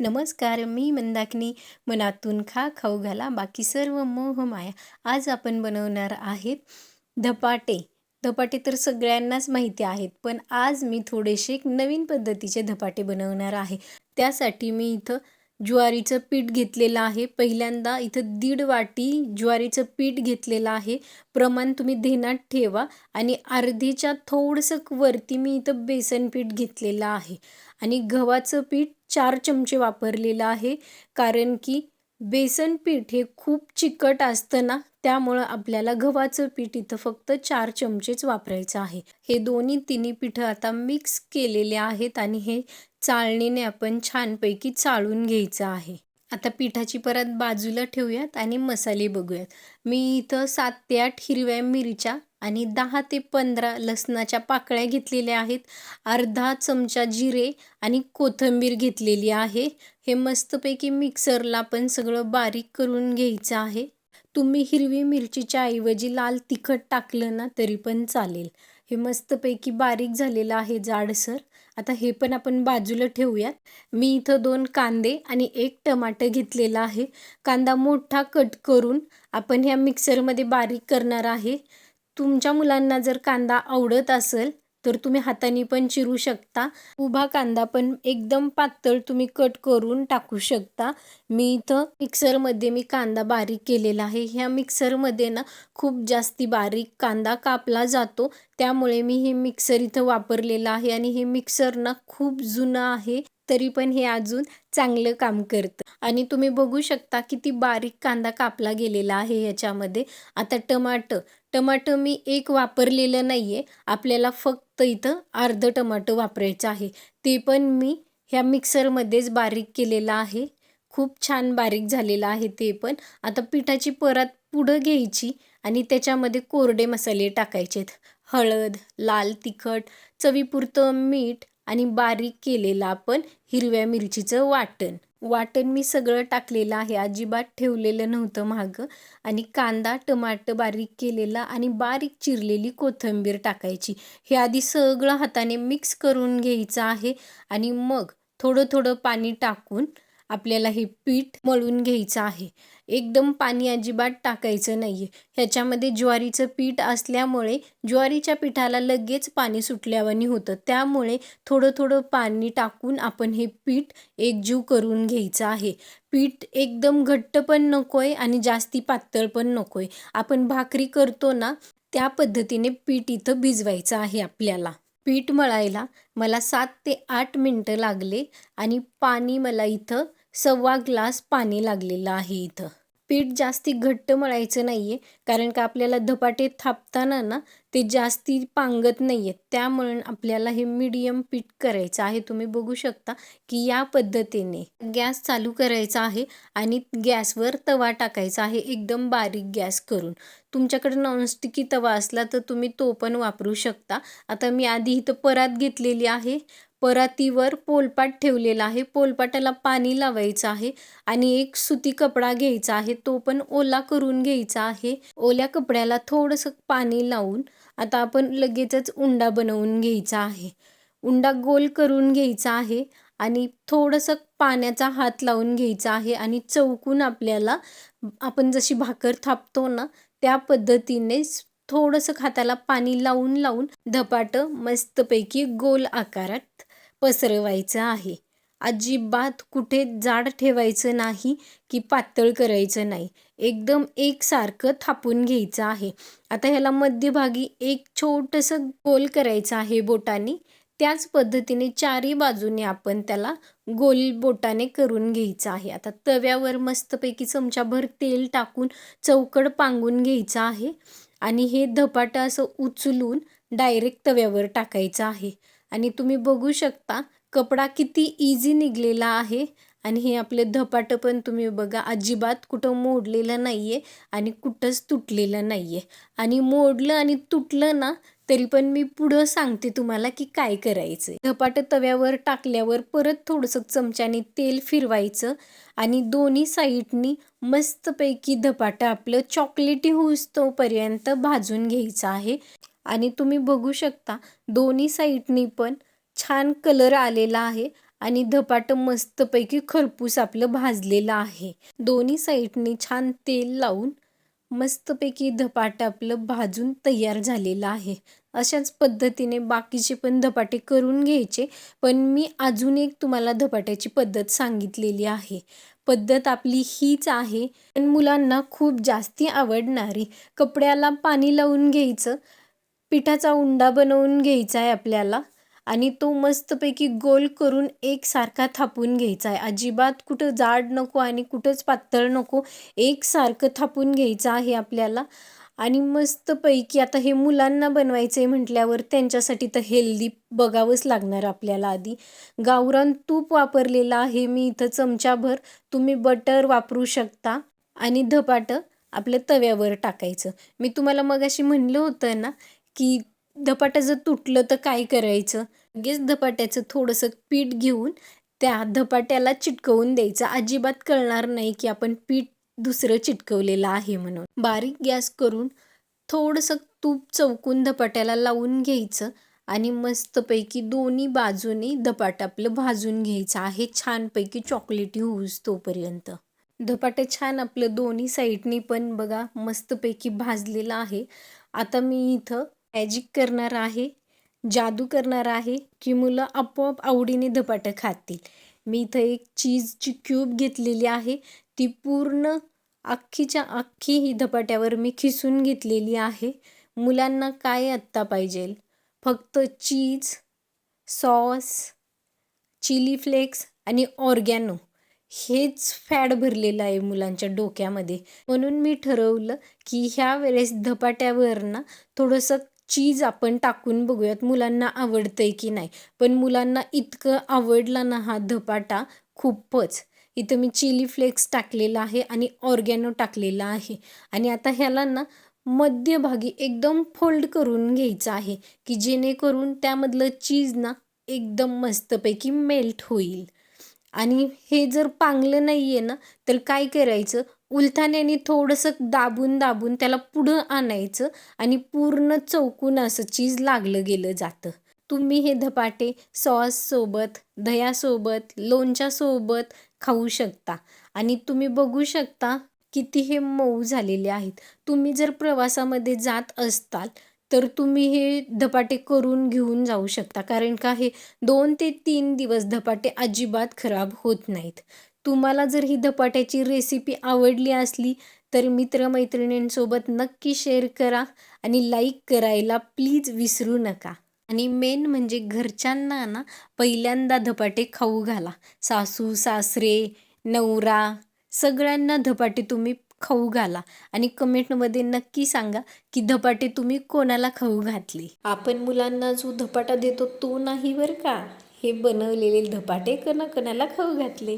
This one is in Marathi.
नमस्कार मी मंदाकिनी. मनातून खा खाऊ घाला बाकी सर्व मोह माया. आज आपण बनवणार आहेत धपाटे. धपाटे तर सगळ्यांनाच माहिती आहेत पण आज मी थोडेसे एक नवीन पद्धतीचे धपाटे बनवणार आहे. त्यासाठी मी इथं ज्वारीचं पीठ घेतलेलं आहे. पहिल्यांदा इथं दीड वाटी ज्वारीचं पीठ घेतलेलं आहे. प्रमाण तुम्ही ध्यानात ठेवा आणि अर्धीच्या थोडंसं वरती मी इथं बेसन पीठ घेतलेलं आहे. आणि गव्हाचं पीठ चार चमचे वापरलेलं आहे. कारण की बेसन पीठ हे खूप चिकट असतं ना त्यामुळं आपल्याला गव्हाचं पीठ इथं फक्त चार चमचेच वापरायचं आहे. हे दोन्ही तिन्ही पिठं आता मिक्स केलेले आहेत आणि हे चाळणीने आपण छानपैकी चाळून घ्यायचं आहे. आता पिठाची परत बाजूला ठेवूयात आणि मसाले बघूयात. मी इथं सात ते आठ हिरव्या मिरच्या आणि दहा ते पंधरा लसणाच्या पाकळ्या घेतलेल्या आहेत. अर्धा चमचा जिरे आणि कोथिंबीर घेतलेली आहे. हे मस्तपैकी मिक्सरला पण सगळं बारीक करून घ्यायचं आहे. तुम्ही हिरवी मिरचीच्या ऐवजी लाल तिखट टाकलं ना तरी पण चालेल. हे मस्तपैकी बारीक झालेलं आहे जाडसर. आता हे पण आपण बाजूला ठेवूयात. मी इथं दोन कांदे आणि एक टमाटर घेतलेला आहे. कांदा मोठा कट करून आपण ह्या मिक्सरमध्ये बारीक करणार आहे. तुमच्या मुलांना जर कांदा आवडत असेल तर तुम्ही हाताने पण चिरू शकता. उभा कांदा पण एकदम पातळ तुम्ही कट करून टाकू शकता. मी इथं मिक्सरमध्ये मी कांदा बारीक केलेला आहे. ह्या मिक्सरमध्ये ना खूप जास्ती बारीक कांदा कापला जातो. त्यामुळे मी हे मिक्सर इथं वापरलेलं आहे आणि हे मिक्सर ना खूप जुनं आहे. तरी पण हे अजून चांगलं काम करतं. आणि तुम्ही बघू शकता किती बारीक कांदा कापला गेलेला आहे ह्याच्यामध्ये. आता टमाटर टमाटर मी एक वापरलेलं नाही आहे आपल्याला फक्त इथं अर्धं टमाटर वापरायचं आहे. ते पण मी ह्या मिक्सरमध्येच बारीक केलेलं आहे. खूप छान बारीक झालेलं आहे ते पण. आता पिठाची परत पुढं घ्यायची आणि त्याच्यामध्ये कोरडे मसाले टाकायचेत. हळद लाल तिखट चवीपुरतं मीठ आणि बारीक केलेलं आपण हिरव्या मिरचीचं वाटण. वाटण मी सगळं टाकलेलं आहे. अजिबात ठेवलेलं नव्हतं मागं. आणि कांदा टमाटर बारीक केलेला आणि बारीक चिरलेली कोथिंबीर टाकायची. हे आधी सगळं हाताने मिक्स करून घ्यायचं आहे. आणि मग थोडं थोडं पाणी टाकून आपल्याला हे पीठ मळून घ्यायचं आहे. एकदम पाणी अजिबात टाकायचं नाही आहे ह्याच्यामध्ये ज्वारीचं पीठ असल्यामुळे ज्वारीच्या पिठाला लगेच पाणी सुटल्यावानी होतं. त्यामुळे थोडं थोडं पाणी टाकून आपण हे पीठ एकजीव करून घ्यायचं आहे. पीठ एकदम घट्ट पण नको आहे आणि जास्ती पातळ पण नको आहे आपण भाकरी करतो ना त्या पद्धतीने पीठ इथं भिजवायचं आहे आपल्याला. पीठ मळायला मला सात ते आठ मिनटं लागले आणि पाणी मला इथं सव्वा ग्लास पाणी लागलेलं आहे इथं. पीठ जास्ती घट्ट मळायचं नाही आहे कारण का आपल्याला धपाटे थापताना ना ते जास्ती पांगत नाही आहेत त्यामुळे आपल्याला हे मीडियम पीठ करायचं आहे. तुम्ही बघू शकता की या पद्धतीने गॅस चालू करायचा आहे आणि गॅसवर तवा टाकायचा आहे. एकदम बारीक गॅस करून. तुमच्याकडे नॉनस्टिकी तवा असला तर तुम्ही तो पण वापरू शकता. आता मी आधी इथं परात घेतलेली आहे. परातीवर पोलपाट ठेवलेला आहे. पोलपाटाला पाणी लावायचं आहे आणि एक सुती कपडा घ्यायचा आहे. तो पण ओला करून घ्यायचा आहे. ओल्या कपड्याला थोडंसं पाणी लावून आता आपण लगेचच उंडा बनवून घ्यायचा आहे. उंडा गोल करून घ्यायचा आहे आणि थोडंसं पाण्याचा हात लावून घ्यायचा आहे आणि चौकून आपल्याला आपण जशी भाकर थापतो ना त्या पद्धतीने थोडंसं हाताला पाणी लावून लावून धपाटं मस्तपैकी गोल आकारात पसरवायचं आहे. अजिबात कुठे जाड ठेवायचं नाही की पातळ करायचं नाही. एकदम एकसारखं थापून घ्यायचं आहे. आता ह्याला मध्यभागी एक छोटंसं गोल करायचं आहे बोटाने. त्याच पद्धतीने चारी बाजूने आपण त्याला गोल बोटाने करून घ्यायचं आहे. आता तव्यावर मस्तपैकी चमचाभर तेल टाकून चौकड पांगून घ्यायचं आहे आणि हे धपाटं असं उचलून डायरेक्ट तव्यावर टाकायचं आहे. आणि तुम्ही बघू शकता कपडा किती इझी निघलेला आहे आणि हे आपले धपाटं पण तुम्ही बघा अजिबात कुठं मोडलेलं नाही आहे आणि कुठंच तुटलेलं नाही आहे आणि मोडलं आणि तुटलं ना तरी पण मी पुढं सांगते तुम्हाला की काय करायचं धपाटं तव्यावर टाकल्यावर परत थोडंसं चमच्याने तेल फिरवायचं आणि दोन्ही साईडनी मस्तपैकी धपाटं आपलं चॉकलेटी होऊस्तोपर्यंत भाजून घ्यायचं आहे. आणि तुम्ही बघू शकता दोन्ही साईडनी पण छान कलर आलेला आहे आणि धपाटं मस्तपैकी खरपूस आपलं भाजलेलं आहे. दोन्ही साईडने छान तेल लावून मस्तपैकी धपाट आपलं भाजून तयार झालेलं आहे. अशाच पद्धतीने बाकीचे पण धपाटे करून घ्यायचे पण मी अजून एक तुम्हाला धपाट्याची पद्धत सांगितलेली आहे. पद्धत आपली हीच आहे पण मुलांना खूप जास्ती आवडणारी. कपड्याला पाणी लावून घ्यायचं पिठाचा उंडा बनवून घ्यायचा आहे आपल्याला. आणि तो मस्तपैकी गोल करून एकसारखा थापून घ्यायचा आहे. अजिबात कुठं जाड नको आणि कुठंच पातळ नको एकसारखं थापून घ्यायचं आहे आपल्याला. आणि मस्तपैकी आता हे मुलांना बनवायचं आहे म्हटल्यावर त्यांच्यासाठी तर हेल्दी बघावंच लागणार आपल्याला आधी. गावरान तूप वापरलेलं आहे मी इथं चमचाभर. तुम्ही बटर वापरू शकता आणि धपाटं आपल्या तव्यावर टाकायचं. मी तुम्हाला मगाशी म्हणलं होतं ना की धपाटं जर तुटलं तर काय करायचं? लगेच धपाट्याचं थोडंसं पीठ घेऊन त्या धपाट्याला चिटकवून द्यायचं. अजिबात कळणार नाही की आपण पीठ दुसरं चिटकवलेलं आहे म्हणून. बारीक गॅस करून थोडंसं तूप चौकून धपाट्याला लावून घ्यायचं आणि मस्तपैकी दोन्ही बाजूनी धपाट आपलं भाजून घ्यायचं आहे. छानपैकी चॉकलेटी होऊस तोपर्यंत. धपाटं छान आपलं दोन्ही साईडनी पण बघा मस्तपैकी भाजलेलं आहे. आता मी इथं मॅजिक करणार आहे. जादू करणार आहे की मुलं आपोआप आवडीने धपाटं खातील. मी इथं एक चीजची क्यूब घेतलेली आहे. ती पूर्ण अख्खीच्या अख्खी ही धपाट्यावर मी खिसून घेतलेली आहे. मुलांना काय आत्ता पाहिजे? फक्त चीज सॉस चिली फ्लेक्स आणि ऑर्गॅनो. हेच फॅड भरलेलं आहे मुलांच्या डोक्यामध्ये. म्हणून मी ठरवलं की ह्या वेळेस धपाट्यावर ना थोडंसं चीज आपण टाकून बघूयात मुलांना आवडतंय की नाही. पण मुलांना इतकं आवडला ना हा धपाटा खूपच. इथं मी चिली फ्लेक्स टाकलेला आहे आणि ऑर्गॅनो टाकलेला आहे. आणि आता ह्याला ना मध्यभागी एकदम फोल्ड करून घ्यायचं आहे की जेणेकरून त्यामधलं चीज ना एकदम मस्तपैकी मेल्ट होईल. आणि हे जर पांगलं नाही आहे ना तर काय करायचं? उलथाण्याने थोडंसं दाबून दाबून त्याला पुढं आणायचं आणि पूर्ण चौकून असं चीज लागलं गेलं जातं. तुम्ही हे धपाटे सॉससोबत दह्यासोबत लोणच्यासोबत खाऊ शकता. आणि तुम्ही बघू शकता किती हे मऊ झालेले आहेत. तुम्ही जर प्रवासामध्ये जात असताल तर तुम्ही हे धपाटे करून घेऊन जाऊ शकता. कारण का हे दोन ते तीन दिवस धपाटे अजिबात खराब होत नाहीत. तुम्हाला जर ही धपाट्याची रेसिपी आवडली असली तर मित्रमैत्रिणींसोबत नक्की शेअर करा आणि लाईक करायला प्लीज विसरू नका. आणि मेन म्हणजे घरच्यांना ना पहिल्यांदा धपाटे खाऊ घाला. सासू सासरे नवरा सगळ्यांना धपाटे तुम्ही खाऊ घाला. आणि कमेंटमध्ये नक्की सांगा की धपाटे तुम्ही कोणाला खाऊ घातले? आपण मुलांना जो धपाटा देतो तो नाही बरं का? हे बनवलेले धपाटे कणा कोणाला खाऊ घातले.